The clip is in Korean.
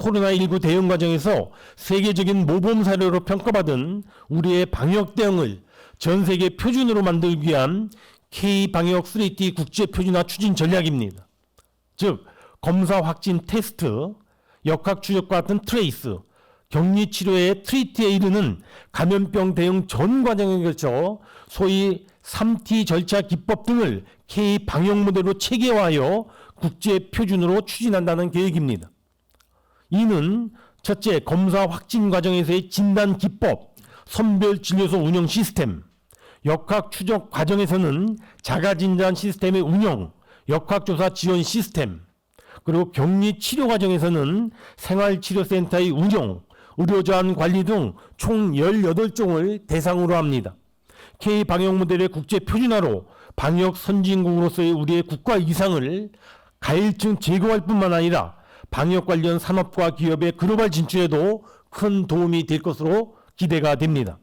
코로나19 대응 과정에서 세계적인 모범 사례로 평가받은 우리의 방역 대응을 전 세계 표준으로 만들기 위한 K 방역 3T 국제 표준화 추진 전략입니다. 즉 검사 확진 테스트, 역학 추적과 같은 트레이스, 격리 치료의 트리트에 이르는 감염병 대응 전 과정에 걸쳐 소위 3T 절차 기법 등을 K 방역 모델로 체계화하여 국제 표준으로 추진한다는 계획입니다. 이는 첫째 검사 확진 과정에서의 진단 기법, 선별 진료소 운영 시스템, 역학 추적 과정에서는 자가 진단 시스템의 운영, 역학 조사 지원 시스템, 그리고 격리 치료 과정에서는 생활치료센터의 운영, 의료자원 관리 등 총 18종을 대상으로 합니다. K 방역 모델의 국제 표준화로 방역 선진국으로서의 우리의 국가 이상을 가일층 제거할 뿐만 아니라 방역 관련 산업과 기업의 글로벌 진출에도 큰 도움이 될 것으로 기대가 됩니다.